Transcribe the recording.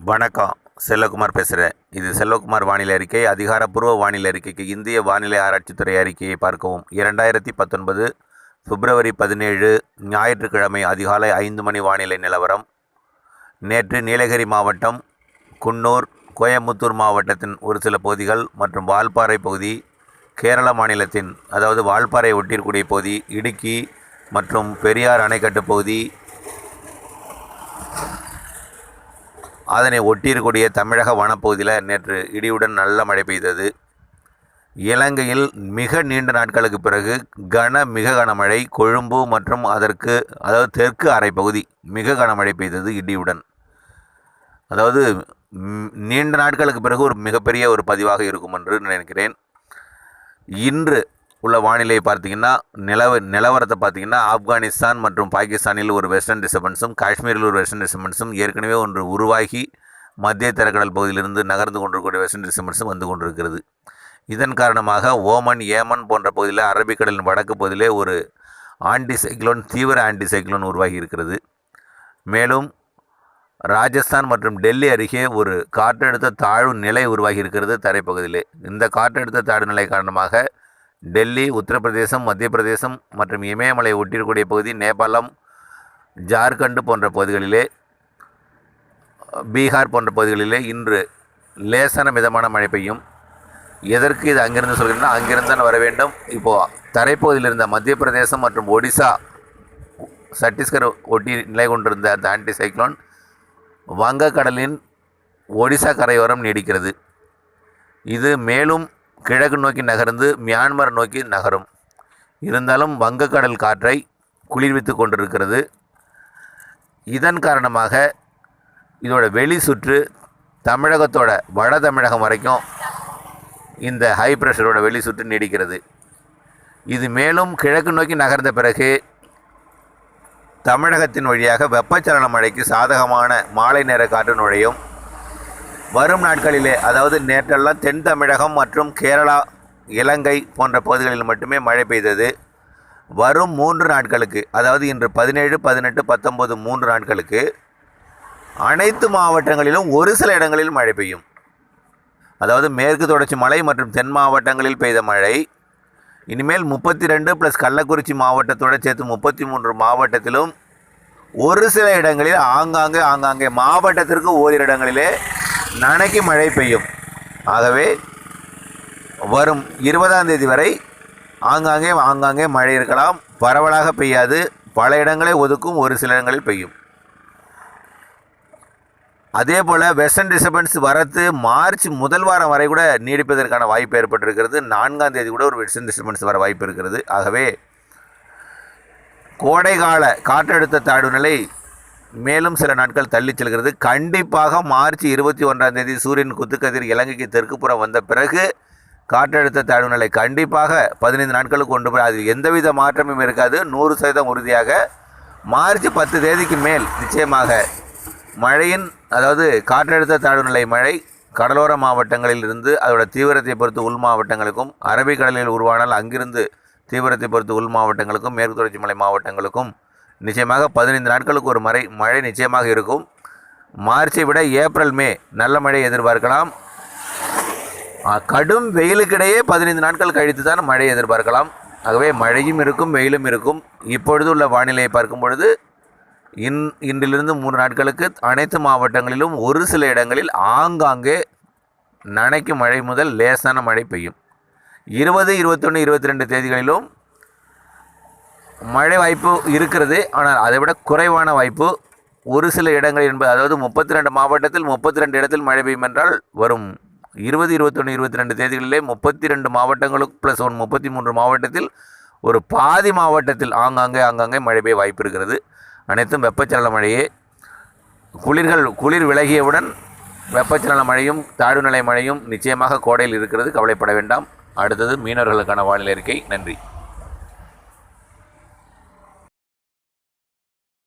வணக்கம். செல்வகுமார் பேசுகிறேன் இது செல்வகுமார் வானிலை அறிக்கை. அதிகாரப்பூர்வ வானிலை அறிக்கைக்கு இந்திய வானிலை ஆராய்ச்சித்துறை அறிக்கையை பார்க்கவும். இரண்டாயிரத்தி பத்தொன்பது பிப்ரவரி பதினேழு ஞாயிற்றுக்கிழமை அதிகாலை ஐந்து மணி வானிலை நிலவரம். நேற்று நீலகிரி மாவட்டம் குன்னூர் கோயம்புத்தூர் மாவட்டத்தின் ஒரு சில பகுதிகள் மற்றும் வால்பாறை பகுதி கேரள மாநிலத்தின் அதாவது வால்பாறை ஒட்டியிருக்கூடிய பகுதி இடுக்கி மற்றும் பெரியார் அணைக்கட்டு பகுதி அதனை ஒட்டியிருக்கூடிய தமிழக வனப்பகுதியில் நேற்று இடியுடன் நல்ல மழை பெய்தது. இலங்கையில் மிக நீண்ட நாட்களுக்கு பிறகு கன மிக கனமழை கொழும்பு மற்றும் அதற்கு அதாவது தெற்கு அரை பகுதி மிக கனமழை பெய்தது இடியுடன். அதாவது நீண்ட நாட்களுக்கு பிறகு ஒரு மிகப்பெரிய ஒரு பதிவாக இருக்கும் என்று நினைக்கிறேன். இன்று உள்ள வானிலையை பார்த்தீங்கன்னா நிலவ நிலவரத்தை பார்த்தீங்கன்னா ஆப்கானிஸ்தான் மற்றும் பாகிஸ்தானில் ஒரு வெஸ்டர்ன் டிஸ்டர்பன்ஸும் காஷ்மீரில் ஒரு வெஸ்டர்ன் டிஸ்டர்பன்ஸும் ஏற்கனவே ஒன்று உருவாகி மத்திய தரக்கடல் பகுதியிலிருந்து நகர்ந்து கொண்டிருக்கக்கூடிய வெஸ்டர்ன் டிஸ்டர்பன்ஸும் வந்து கொண்டிருக்கிறது. இதன் காரணமாக ஓமன் ஏமன் போன்ற பகுதியில் அரபிக்கடலின் வடக்கு பகுதியிலே ஒரு ஆன்டி சைக்ளோன் தீவிர ஆன்டி சைக்ளோன் உருவாகி இருக்கிறது. மேலும் ராஜஸ்தான் மற்றும் டெல்லி அருகே ஒரு காற்றழுத்த தாழ்வு நிலை உருவாகி இருக்கிறது தரைப்பகுதியிலே. இந்த காற்றழுத்த தாழ்வு நிலை காரணமாக டெல்லி உத்தரப்பிரதேசம் மத்திய பிரதேசம் மற்றும் இமயமலை ஒட்டிருக்கூடிய பகுதி நேபாளம் ஜார்க்கண்ட் போன்ற பகுதிகளிலே பீகார் போன்ற பகுதிகளிலே இன்று லேசான மிதமான மழை பெய்யும். எதற்கு இது அங்கிருந்து சொல்கிறேன்னா அங்கிருந்து தான் வர வேண்டும். இப்போது தரைப்பகுதியில் இருந்த மத்திய பிரதேசம் மற்றும் ஒடிசா சத்தீஸ்கர் ஒட்டி நிலை கொண்டிருந்த அந்த ஆன்டி சைக்ளோன் வங்கக்கடலின் ஒடிசா கரையோரம் நீடிக்கிறது. இது மேலும் கிழக்கு நோக்கி நகர்ந்து மியான்மர் நோக்கி நகரும். இருந்தாலும் வங்கக்கடல் காற்றை குளிர்வித்து கொண்டிருக்கிறது. இதன் காரணமாக இதோட வெளி சுற்று தமிழகத்தோட வட தமிழகம் வரைக்கும் இந்த ஹை ப்ரெஷரோட வெளி சுற்று நீடிக்கிறது. இது மேலும் கிழக்கு நோக்கி நகர்ந்த பிறகு தமிழகத்தின் வழியாக வெப்பச்சலன மழைக்கு சாதகமான மாலை நேர காற்று நுழையும். வரும் நாட்களிலே அதாவது நேற்றெல்லாம் தென் தமிழகம் மற்றும் கேரளா இலங்கை போன்ற பகுதிகளில் மட்டுமே மழை பெய்தது. வரும் மூன்று நாட்களுக்கு அதாவது இன்று பதினேழு பதினெட்டு பத்தொம்பது மூன்று நாட்களுக்கு அனைத்து மாவட்டங்களிலும் ஒரு சில இடங்களில் மழை பெய்யும். அதாவது மேற்கு தொடர்ச்சி மலை மற்றும் தென் மாவட்டங்களில் பெய்த மழை. இனிமேல் முப்பத்தி ரெண்டு ப்ளஸ் கள்ளக்குறிச்சி மாவட்டத்தோடு சேர்த்து முப்பத்தி மூன்று மாவட்டத்திலும் ஒரு சில இடங்களில் ஆங்காங்கே ஆங்காங்கே மாவட்டத்திற்கு ஓரிரு இடங்களிலே நாளைக்கு மழை பெய்யும். ஆகவே வரும் இருபதாம் தேதி வரை ஆங்காங்கே ஆங்காங்கே மழை இருக்கலாம். பரவலாக பெய்யாது. பல இடங்களை ஒதுக்கும் ஒரு சில இடங்களில் பெய்யும். அதே போல் வெஸ்டர்ன் டிஸ்டர்பன்ஸ் வரத்து மார்ச் முதல் வாரம் வரை கூட நீடிப்பதற்கான வாய்ப்பு ஏற்பட்டிருக்கிறது. நான்காம் தேதி கூட ஒரு வெஸ்டர்ன் டிஸ்டர்பன்ஸ் வர வாய்ப்பு இருக்கிறது. ஆகவே கோடைகால காற்றழுத்த தாழ்வு நிலை மேலும் சில நாட்கள் தள்ளி செல்கிறது. கண்டிப்பாக மார்ச் இருபத்தி ஒன்றாம் தேதி சூரியன் குத்துக்கதிர் இலங்கைக்கு தெற்குப்புறம் வந்த பிறகு காற்றழுத்த தாழ்வு நிலை கண்டிப்பாக பதினைந்து நாட்களுக்கு கொண்டு போய் அது எந்தவித மாற்றமும் இருக்காது. நூறு சதவீதம் உறுதியாக மார்ச் பத்து தேதிக்கு மேல் நிச்சயமாக மழையின் அதாவது காற்றழுத்த தாழ்வு நிலை மழை கடலோர மாவட்டங்களில் இருந்து அதோட தீவிரத்தை பொறுத்து உள் மாவட்டங்களுக்கும் அரபிக்கடலில் உருவானால் அங்கிருந்து தீவிரத்தை பொறுத்து உள் மாவட்டங்களுக்கும் மேற்கு தொடர்ச்சி மலை மாவட்டங்களுக்கும் நிச்சயமாக பதினைந்து நாட்களுக்கு ஒரு மழை மழை நிச்சயமாக இருக்கும். மார்ச்சை விட ஏப்ரல் மே நல்ல மழை எதிர்பார்க்கலாம். கடும் வெயிலுக்கிடையே பதினைந்து நாட்கள் கழித்து தான் மழை எதிர்பார்க்கலாம். ஆகவே மழையும் இருக்கும் வெயிலும் இருக்கும். இப்பொழுது உள்ள வானிலையை பார்க்கும் பொழுது இன் இன்றிலிருந்து மூன்று நாட்களுக்கு அனைத்து மாவட்டங்களிலும் ஒரு சில இடங்களில் ஆங்காங்கே நனைக்கும் மழை முதல் லேசான மழை பெய்யும். இருபது இருபத்தொன்று இருபத்தி ரெண்டு தேதிகளிலும் மழை வாய்ப்பு இருக்கிறது ஆனால் அதை விட குறைவான வாய்ப்பு ஒரு சில இடங்கள் என்பது அதாவது முப்பத்தி ரெண்டு மாவட்டத்தில் முப்பத்தி ரெண்டு இடத்தில் மழை பெய்யும் என்றால் வரும் இருபது இருபத்தொன்று இருபத்தி ரெண்டு தேதிகளிலே முப்பத்தி ரெண்டு மாவட்டங்களுக்கு ப்ளஸ் ஒன் முப்பத்தி மூன்று மாவட்டத்தில் ஒரு பாதி மாவட்டத்தில் ஆங்காங்கே ஆங்காங்கே மழை பெய்ய வாய்ப்பு இருக்கிறது. அனைத்தும் வெப்பச்சலன மழையே. குளிர்கள் குளிர் விலகியவுடன் வெப்பச்சலன மழையும் தாழ்வுநிலை மழையும் நிச்சயமாக கோடையில் இருக்கிறது. கவலைப்பட வேண்டாம். அடுத்தது மீனவர்களுக்கான வானிலை அறிக்கை. நன்றி.